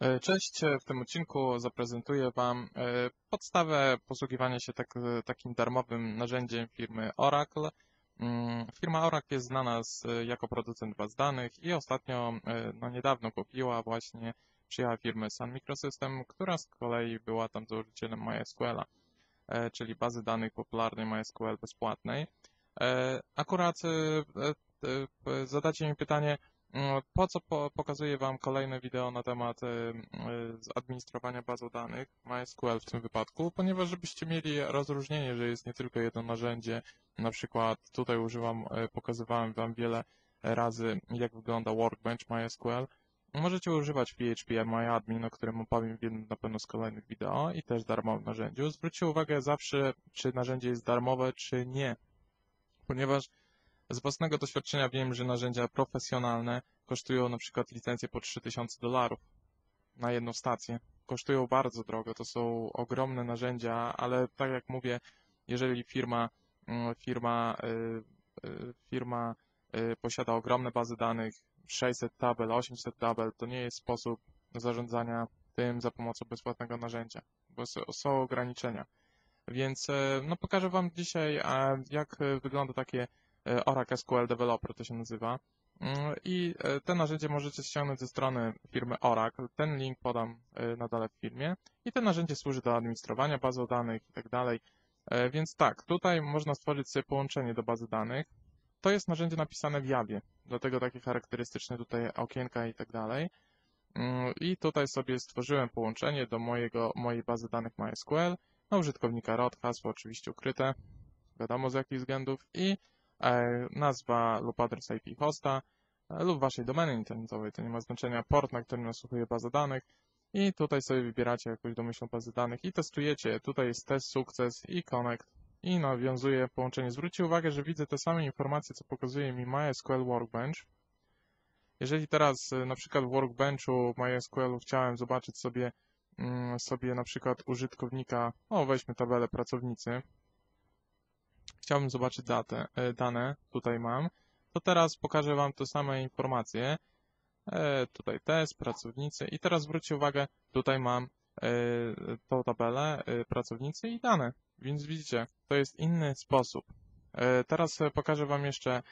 E, Cześć, w tym odcinku zaprezentuję Wam e, podstawę posługiwania się tak, takim darmowym narzędziem firmy Oracle. Mm, Firma Oracle jest znana z, jako producent baz danych i ostatnio, e, no niedawno kupiła właśnie, przyjęła firmę Sun Microsystem, która z kolei była tam założycielem MySQL-a, czyli bazy danych popularnej MySQL bezpłatnej. Akurat zadacie mi pytanie, po co po, pokazuję Wam kolejne wideo na temat y, y, administrowania bazą danych, MySQL w tym wypadku, ponieważ żebyście mieli rozróżnienie, że jest nie tylko jedno narzędzie, na przykład tutaj używam, y, pokazywałem Wam wiele razy, jak wygląda Workbench MySQL. Możecie używać PHP MyAdmin, o którym opowiem w jednym na pewno z kolejnych wideo i też darmowym narzędziu. Zwróćcie uwagę zawsze, czy narzędzie jest darmowe, czy nie, ponieważ z własnego doświadczenia wiem, że narzędzia profesjonalne kosztują na przykład licencję po 3000 dolarów na jedną stację. Kosztują bardzo drogo, to są ogromne narzędzia, ale tak jak mówię, jeżeli firma, mm, firma, y, y, firma y, posiada ogromne bazy danych, 600 tabel, 800 tabel, to nie jest sposób zarządzania tym za pomocą bezpłatnego narzędzia, bo są ograniczenia. Więc no, pokażę Wam dzisiaj, jak wygląda takie E, Oracle SQL Developer to się nazywa. Mm, I e, te narzędzie możecie ściągnąć ze strony firmy Oracle. Ten link podam e, na dole w filmie. I to narzędzie służy do administrowania bazą danych i tak dalej. Więc tak, tutaj można stworzyć sobie połączenie do bazy danych. To jest narzędzie napisane w Javie, dlatego takie charakterystyczne tutaj okienka i tak dalej. Mm, I tutaj sobie stworzyłem połączenie do mojego, mojej bazy danych MySQL, na użytkownika ROT, hasło oczywiście ukryte, wiadomo z jakich względów i E, nazwa lub adres IP hosta e, lub waszej domeny internetowej, to nie ma znaczenia, port, na którym nasłuchuje baza danych i tutaj sobie wybieracie jakąś domyślną bazę danych i testujecie. Tutaj jest test, sukces i connect i nawiązuje połączenie. Zwróćcie uwagę, że widzę te same informacje, co pokazuje mi MySQL Workbench. Jeżeli teraz e, na przykład w Workbenchu MySQL chciałem zobaczyć sobie, mm, sobie na przykład użytkownika, o weźmy tabelę pracownicy, chciałbym zobaczyć datę, e, dane, tutaj mam, to teraz pokażę Wam te same informacje. E, tutaj test, pracownicy i teraz zwróćcie uwagę, tutaj mam e, tą tabelę, pracownicy i dane. Więc widzicie, to jest inny sposób. Teraz pokażę Wam jeszcze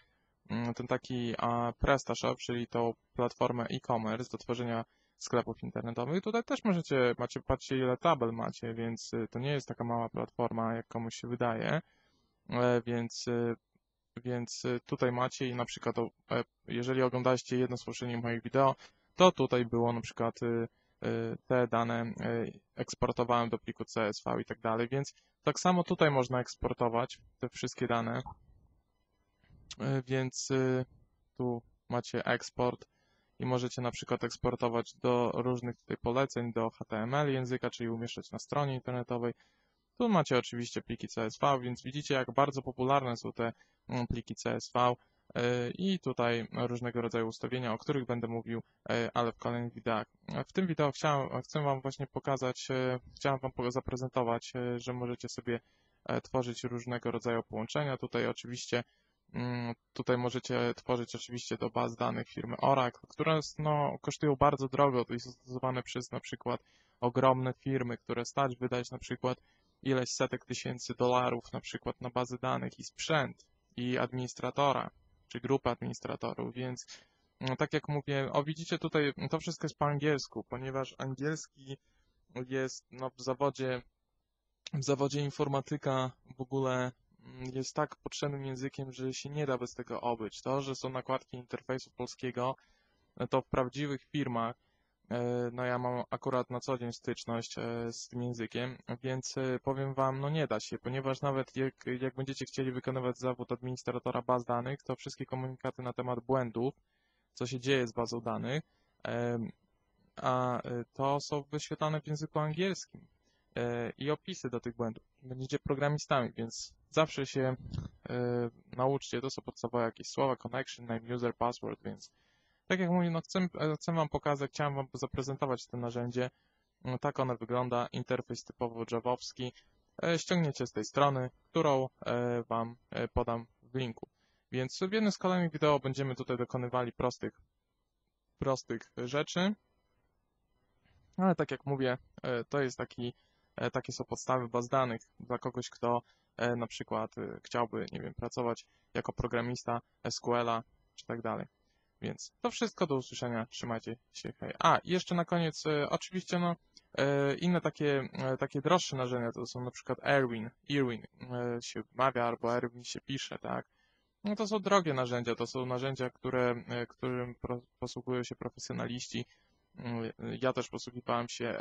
mm, ten taki PrestaShop, czyli tą platformę e-commerce do tworzenia sklepów internetowych. Tutaj też możecie, macie, patrzcie ile tabel macie, więc to nie jest taka mała platforma, jak komuś się wydaje. E, więc, e, więc e, tutaj macie i na przykład jeżeli oglądaliście jedno z poprzednich moich wideo, to tutaj było na przykład te dane eksportowałem do pliku CSV i tak dalej, więc tak samo tutaj można eksportować te wszystkie dane, więc tu macie eksport i możecie na przykład eksportować do różnych tutaj poleceń, do HTML języka, czyli umieszczać na stronie internetowej, tu macie oczywiście pliki CSV, więc widzicie jak bardzo popularne są te mm, pliki CSV e, i tutaj różnego rodzaju ustawienia, o których będę mówił, e, ale w kolejnych wideach. W tym wideo chciałem, chcę Wam właśnie pokazać, e, chciałem Wam zaprezentować, że możecie sobie tworzyć różnego rodzaju połączenia. Tutaj oczywiście mm, Tutaj możecie tworzyć oczywiście do baz danych firmy Oracle, które no, kosztują bardzo drogo. To jest stosowane przez na przykład ogromne firmy, które stać wydać na przykład ileś setek tysięcy dolarów na przykład na bazy danych i sprzęt i administratora, czy grupę administratorów, więc no, tak jak mówię, o widzicie tutaj, to wszystko jest po angielsku, ponieważ angielski jest no, w zawodzie w zawodzie informatyka w ogóle mm, jest tak potrzebnym językiem, że się nie da bez tego obyć. To, że są nakładki interfejsu polskiego, to w prawdziwych firmach no ja mam akurat na co dzień styczność e, z tym językiem, więc e, powiem Wam, no nie da się, ponieważ nawet jak, jak będziecie chcieli wykonywać zawód administratora baz danych, to wszystkie komunikaty na temat błędów, co się dzieje z bazą danych, a to są wyświetlane w języku angielskim i opisy do tych błędów. Będziecie programistami, więc zawsze się nauczcie, to są podstawowe jakieś słowa, connection, name, user, password, więc tak jak mówię, no chcę, chcę Wam pokazać, chciałem Wam zaprezentować to narzędzie. No, tak ono wygląda, interfejs typowo javowski. E, ściągniecie z tej strony, którą e, Wam e, podam w linku. Więc w jednym z kolejnych wideo będziemy tutaj dokonywali prostych, prostych rzeczy. Ale tak jak mówię, to jest taki, takie są podstawy baz danych dla kogoś, kto na przykład chciałby, nie wiem, pracować jako programista SQL-a czy tak dalej. Więc to wszystko do usłyszenia. Trzymajcie się. Hej. A, jeszcze na koniec, e, oczywiście, no, e, inne takie, e, takie droższe narzędzia to są na przykład Erwin, Irwin się wymawia, albo Erwin się pisze, tak? No to są drogie narzędzia, to są narzędzia, które, którym posługują się profesjonaliści. Mm, Ja też posługiwałem się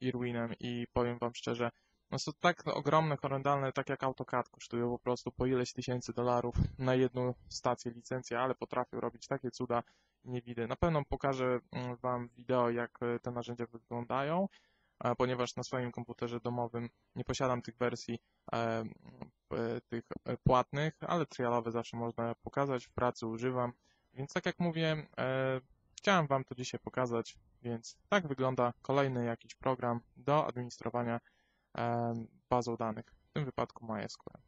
Irwinem i powiem Wam szczerze, no są tak ogromne, horrendalne, tak jak AutoCAD kosztują po prostu po ileś tysięcy dolarów na jedną stację licencję, ale potrafią robić takie cuda nie widzę. Na pewno pokażę mm, Wam wideo, jak e, te narzędzia wyglądają, ponieważ na swoim komputerze domowym nie posiadam tych wersji e, e, tych płatnych, ale trialowe zawsze można pokazać, w pracy używam, więc tak jak mówię, chciałem Wam to dzisiaj pokazać, więc tak wygląda kolejny jakiś program do administrowania bazą danych, w tym wypadku MySQL.